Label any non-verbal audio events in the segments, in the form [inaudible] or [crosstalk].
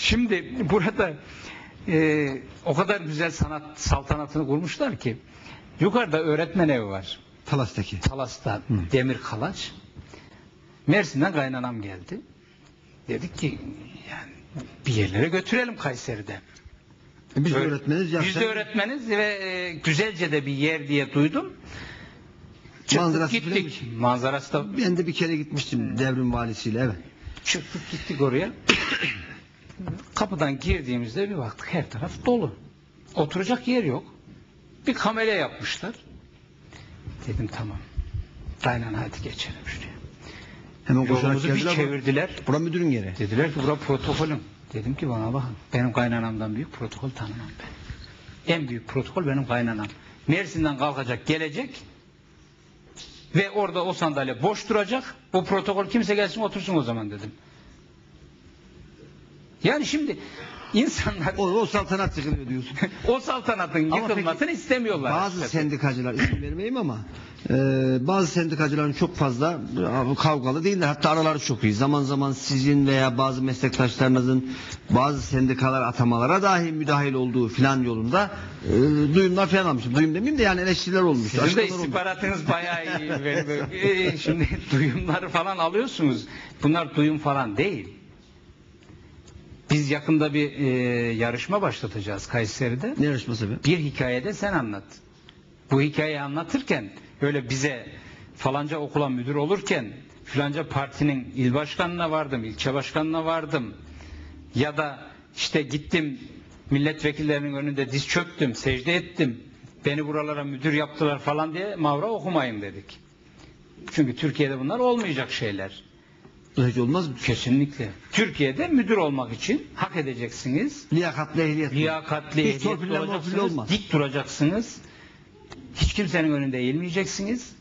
Şimdi burada e, o kadar güzel sanat saltanatını kurmuşlar ki yukarıda öğretmen evi var. Talas'taki. Talas'ta demir kalaç. Mersin'den kaynanam geldi. Dedik ki yani bir yerlere götürelim Kayseri'de. E Biz de öğretmeniz Biz de öğretmeniz ve e, güzelce de bir yer diye duydum. Çıktık Manzarası gittik. Manzarası da Ben de bir kere gitmiştim devrim valisiyle evet. çıktık gittik oraya. Kapıdan girdiğimizde bir baktık her taraf dolu. Oturacak yer yok. Bir kamera yapmışlar. Dedim tamam. Kaynan hadi geçelim şuraya. Hemen koşarak bir geldiler. çevirdiler. Bura müdürün yeri. Dediler ki bura protokolüm. Dedim ki bana bakın benim kaynanamdan büyük protokol tanımam ben. En büyük protokol benim kaynanam. Mersin'den kalkacak gelecek ve orada o sandalye boş duracak. Bu protokol kimse gelsin otursun o zaman dedim. Yani şimdi insanlar O, o saltanat yıkılıyor diyorsun. [laughs] o saltanatın yıkılmasını peki, istemiyorlar. Bazı açıkçası. sendikacılar isim vermeyeyim ama e, bazı sendikacıların çok fazla e, kavgalı değiller. Hatta araları çok iyi. Zaman zaman sizin veya bazı meslektaşlarınızın bazı sendikalar atamalara dahi müdahil olduğu filan yolunda e, duyumlar falan almışım. Duyum demeyeyim de yani eleştiriler olmuş. Sizin de istihbaratınız bayağı iyi. [laughs] Böyle. Ee, Şimdi duyumları falan alıyorsunuz. Bunlar duyum falan değil. Biz yakında bir e, yarışma başlatacağız Kayseri'de. Ne yarışması be? Bir hikayede sen anlat. Bu hikayeyi anlatırken öyle bize falanca okula müdür olurken filanca partinin il başkanına vardım, ilçe başkanına vardım. Ya da işte gittim milletvekillerinin önünde diz çöktüm, secde ettim. Beni buralara müdür yaptılar falan diye mavra okumayın dedik. Çünkü Türkiye'de bunlar olmayacak şeyler. Hiç olmaz mı? Kesinlikle. Türkiye'de müdür olmak için hak edeceksiniz. Liyakatlı ehliyet. Torpille morpille olacaksınız. olmaz. Dik duracaksınız. Hiç kimsenin önünde eğilmeyeceksiniz.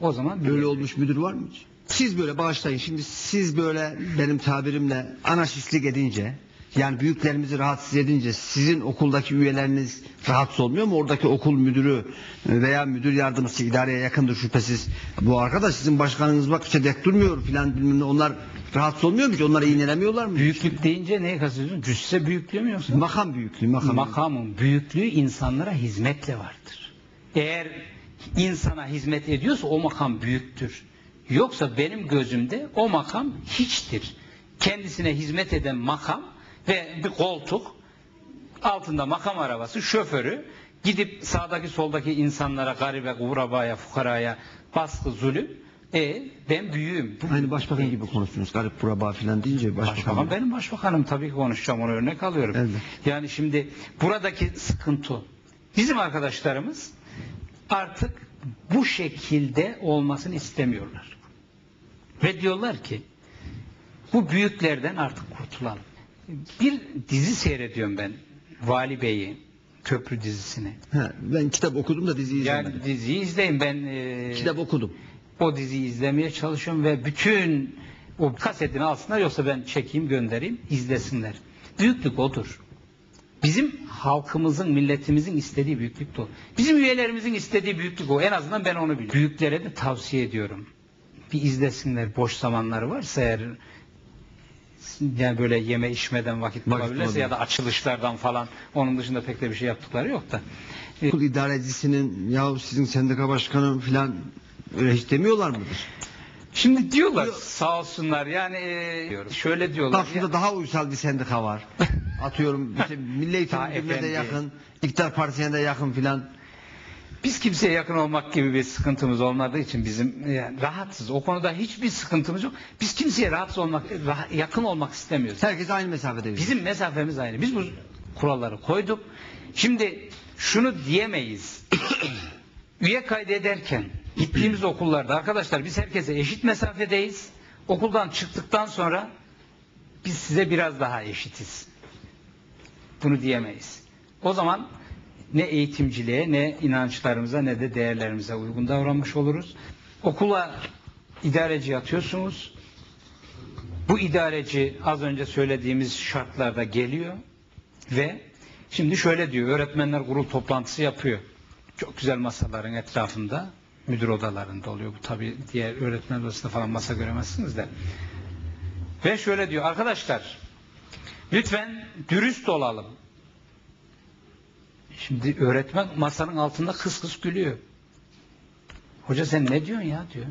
O zaman Böyle olmuş müdür var mı hiç? Siz böyle bağışlayın. Şimdi siz böyle benim tabirimle anarşistlik edince yani büyüklerimizi rahatsız edince sizin okuldaki üyeleriniz rahatsız olmuyor mu? Oradaki okul müdürü veya müdür yardımcısı idareye yakındır şüphesiz. Bu arkadaş sizin başkanınız bak işte dek durmuyor filan bilmem ne. Onlar rahatsız olmuyor mu ki? Onları iğnelemiyorlar mı? Büyüklük deyince neye kastediyorsun? Cüsse büyüklüğü mü yoksa? Makam büyüklüğü. Makam. Makamın büyüklüğü insanlara hizmetle vardır. Eğer insana hizmet ediyorsa o makam büyüktür. Yoksa benim gözümde o makam hiçtir. Kendisine hizmet eden makam ve bir koltuk altında makam arabası şoförü gidip sağdaki soldaki insanlara garibe, kurabaya, fukaraya baskı, zulüm e ben büyüğüm. Aynı başbakan gibi konuştunuz. Garip buraba filan deyince başbakan. Başbakan benim başbakanım tabii ki konuşacağım onu örnek alıyorum. Evet. Yani şimdi buradaki sıkıntı bizim arkadaşlarımız artık bu şekilde olmasını istemiyorlar. Ve diyorlar ki bu büyüklerden artık kurtulalım. Bir dizi seyrediyorum ben Vali Bey'i köprü dizisini. He, ben kitap okudum da diziyi izlemedim. Yani diziyi izleyin ben e, Kitap okudum. o diziyi izlemeye çalışıyorum ve bütün o kasetini alsınlar yoksa ben çekeyim göndereyim izlesinler. Büyüklük odur. Bizim halkımızın, milletimizin istediği büyüklük de o. Bizim üyelerimizin istediği büyüklük o. En azından ben onu biliyorum. Büyüklere de tavsiye ediyorum. Bir izlesinler boş zamanları varsa eğer yani böyle yeme içmeden vakit bulabilirse ya da açılışlardan falan onun dışında pek de bir şey yaptıkları yok da. E, Okul idarecisinin ya sizin sendika başkanı filan öyle hiç demiyorlar mıdır? Şimdi diyorlar sağ olsunlar yani e, şöyle diyorlar. Aslında ya- daha uysal bir sendika var. [laughs] Atıyorum işte Milli Eğitim efendi. yakın, İktidar Partisi'ne de yakın filan. Biz kimseye yakın olmak gibi bir sıkıntımız olmadığı için bizim yani rahatsız. O konuda hiçbir sıkıntımız yok. Biz kimseye rahatsız olmak, rah- yakın olmak istemiyoruz. Herkes aynı mesafede. Bizim mesafemiz aynı. Biz bu kuralları koyduk. Şimdi şunu diyemeyiz. [coughs] Üye kaydederken gittiğimiz okullarda arkadaşlar biz herkese eşit mesafedeyiz. Okuldan çıktıktan sonra biz size biraz daha eşitiz. Bunu diyemeyiz. O zaman ne eğitimciliğe ne inançlarımıza ne de değerlerimize uygun davranmış oluruz. Okula idareci atıyorsunuz. Bu idareci az önce söylediğimiz şartlarda geliyor ve şimdi şöyle diyor öğretmenler kurul toplantısı yapıyor. Çok güzel masaların etrafında müdür odalarında oluyor. Bu tabii diğer öğretmen odasında falan masa göremezsiniz de. Ve şöyle diyor arkadaşlar Lütfen dürüst olalım. Şimdi öğretmen masanın altında kıs kıs gülüyor. Hoca sen ne diyorsun ya diyor.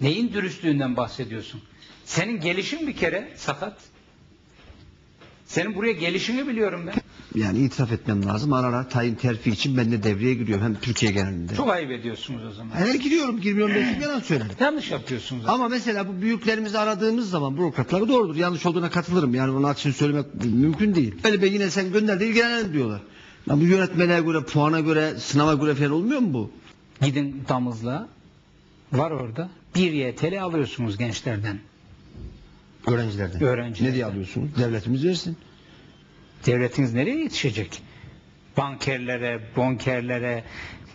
Neyin dürüstlüğünden bahsediyorsun? Senin gelişin bir kere sakat. Senin buraya gelişini biliyorum ben. Yani itiraf etmem lazım. Ara ara tayin terfi için ben de devreye giriyorum. Hem Türkiye genelinde. Çok ayıp ediyorsunuz o zaman. Hele giriyorum girmiyorum belki yalan söylerim. [laughs] Yanlış yapıyorsunuz. Ama mesela bu büyüklerimizi aradığımız zaman bürokratları doğrudur. Yanlış olduğuna katılırım. Yani onun için söylemek mümkün değil. Ali Bey yine sen gönder de ilgilenelim diyorlar. Ya bu yönetmeliğe göre, puana göre, sınava göre falan olmuyor mu bu? Gidin damızlığa. Var orada. Bir YTL alıyorsunuz gençlerden. Öğrencilerden. Öğrencilerden. Ne diye alıyorsunuz? Devletimiz versin. Devletiniz nereye yetişecek? Bankerlere, bonkerlere,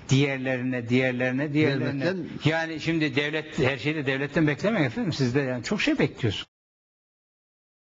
diğerlerine, diğerlerine, diğerlerine. Devletten- Yani şimdi devlet her şeyi de devletten beklemeyin efendim. Siz de yani çok şey bekliyorsun.